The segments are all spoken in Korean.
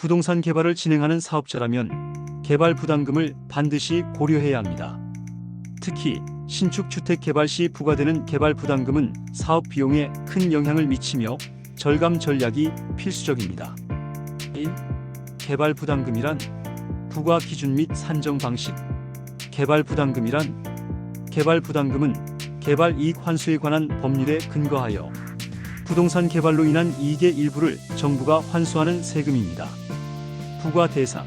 부동산 개발을 진행하는 사업자라면 개발 부담금을 반드시 고려해야 합니다. 특히 신축 주택 개발 시 부과되는 개발 부담금은 사업 비용에 큰 영향을 미치며 절감 전략이 필수적입니다. 1. 개발 부담금이란 부과 기준 및 산정 방식. 개발 부담금이란 개발 부담금은 개발 이익 환수에 관한 법률에 근거하여 부동산 개발로 인한 이익의 일부를 정부가 환수하는 세금입니다. 부과 대상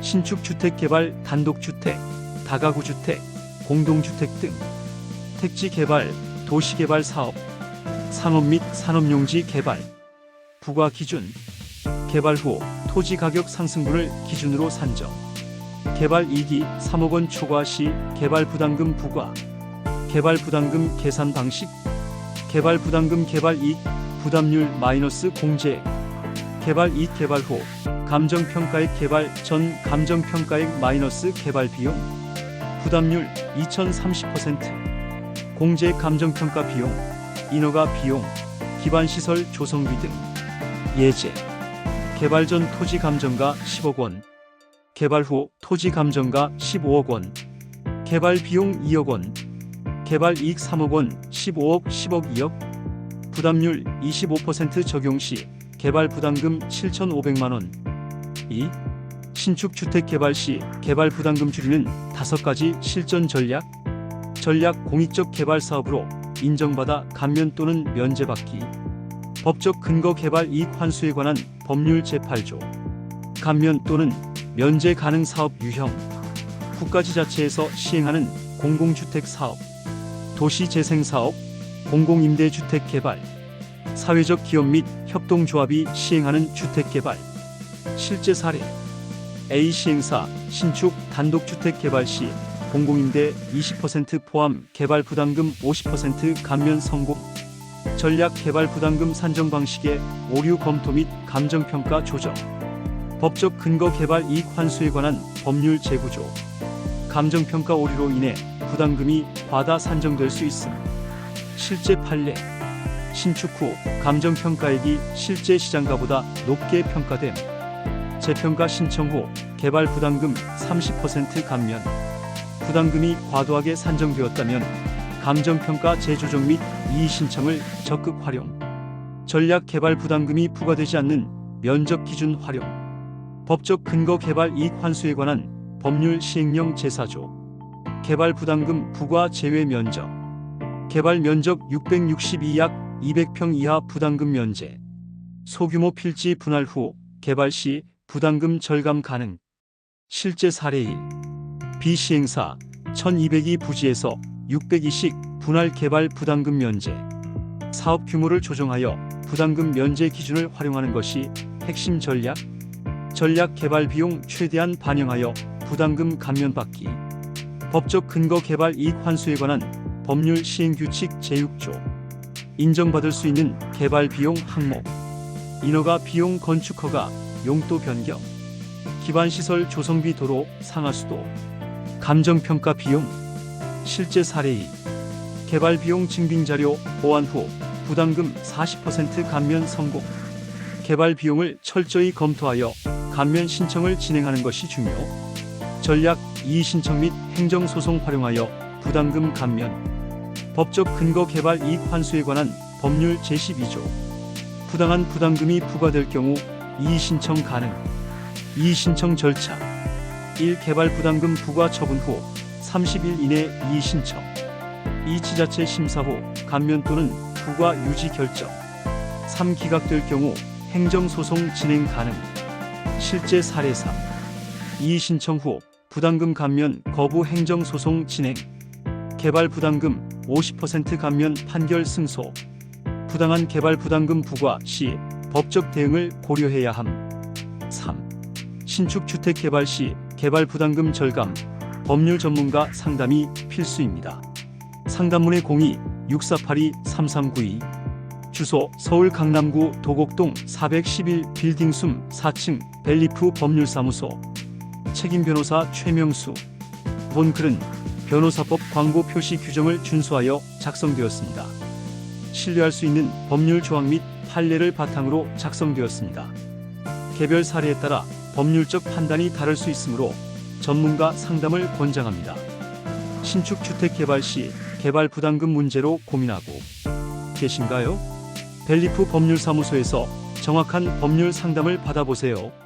신축 주택 개발 단독 주택, 다가구 주택, 공동주택 등 택지 개발, 도시 개발 사업, 상업 및 산업용지 개발 부과 기준 개발 후 토지 가격 상승분을 기준으로 산정 개발 이익이 3억 원 초과 시 개발 부담금 부과 개발 부담금 계산 방식 개발 부담금 개발 이익 부담률 마이너스 공제. 개발 이익 개발 후 감정평가액 개발 전 감정평가액 마이너스 개발 비용. 부담률 2030% 공제 감정평가 비용 인허가 비용 기반 시설 조성비 등. 예제. 개발 전 토지 감정가 10억 원. 개발 후 토지 감정가 15억 원. 개발 비용 2억 원 개발 이익 3억 원 15억 10억 2억 부담률 25% 적용 시 개발 부담금 7,500만 원 2. 신축 주택 개발 시 개발 부담금 줄이는 다섯 가지 실전 전략 전략 공익적 개발 사업으로 인정받아 감면 또는 면제받기 법적 근거 개발 이익 환수에 관한 법률 제8조 감면 또는 면제 가능 사업 유형 국가지자체에서 시행하는 공공주택 사업 도시 재생 사업 공공임대주택 개발 사회적 기업 및 협동조합이 시행하는 주택 개발 실제 사례 A 시행사 신축 단독주택 개발 시 공공임대 20% 포함 개발 부담금 50% 감면 성공 전략 개발 부담금 산정 방식의 오류 검토 및 감정 평가 조정 법적 근거 개발 이익 환수에 관한 법률 재구조 감정 평가 오류로 인해 부담금이 과다 산정될 수 있음 실제 판례 신축 후 감정평가액이 실제 시장가보다 높게 평가됨. 재평가 신청 후 개발 부담금 30% 감면. 부담금이 과도하게 산정되었다면 감정평가 재조정 및 이의 신청을 적극 활용. 전략 개발 부담금이 부과되지 않는 면적 기준 활용. 법적 근거 개발 이익 환수에 관한 법률 시행령 제4조 개발 부담금 부과 제외 면적. 개발 면적 662 약 200평 이하 부담금 면제. 소규모 필지 분할 후 개발 시 부담금 절감 가능. 실제 사례 1 비시행사 1202 부지에서 602식 분할 개발 부담금 면제. 사업 규모를 조정하여 부담금 면제 기준을 활용하는 것이 핵심 전략. 전략 개발 비용 최대한 반영하여 부담금 감면받기 법적 근거 개발 이익 환수에 관한 법률 시행 규칙 제6조. 인정받을 수 있는 개발 비용 항목. 인허가 비용 건축 허가 용도 변경. 기반 시설 조성비 도로 상하수도. 감정 평가 비용 실제 사례 2 개발 비용 증빙 자료 보완 후 부담금 40% 감면 성공. 개발 비용을 철저히 검토하여 감면 신청을 진행하는 것이 중요 전략 이의 신청 및 행정 소송 활용하여 부담금 감면 법적 근거 개발 이익 환수에 관한 법률 제12조 부당한 부담금이 부과될 경우 이의 신청 가능 이의 신청 절차 1. 개발 부담금 부과 처분 후 30일 이내 이의 신청 2. 지자체 심사 후 감면 또는 부과 유지 결정 3. 기각될 경우 행정소송 진행 가능 실제 사례 3 이의 신청 후 부담금 감면 거부 행정 소송 진행. 개발 부담금 50% 감면 판결 승소. 부당한 개발 부담금 부과 시 법적 대응을 고려해야 함. 3. 신축 주택 개발 시 개발 부담금 절감. 법률 전문가 상담이 필수입니다. 상담문의 02-6482-3392 주소 서울 강남구 도곡동 411 빌딩 숨 4층 벨리프 법률사무소 책임 변호사 최명수 본 글은 변호사법 광고 표시 규정을 준수하여 작성되었습니다. 신뢰할 수 있는 법률 조항 및 판례를 바탕으로 작성되었습니다. 개별 사례에 따라 법률적 판단이 다를 수 있으므로 전문가 상담을 권장합니다. 신축 주택 개발 시 개발 부담금 문제로 고민하고 계신가요? 벨리프 법률사무소에서 정확한 법률 상담을 받아보세요.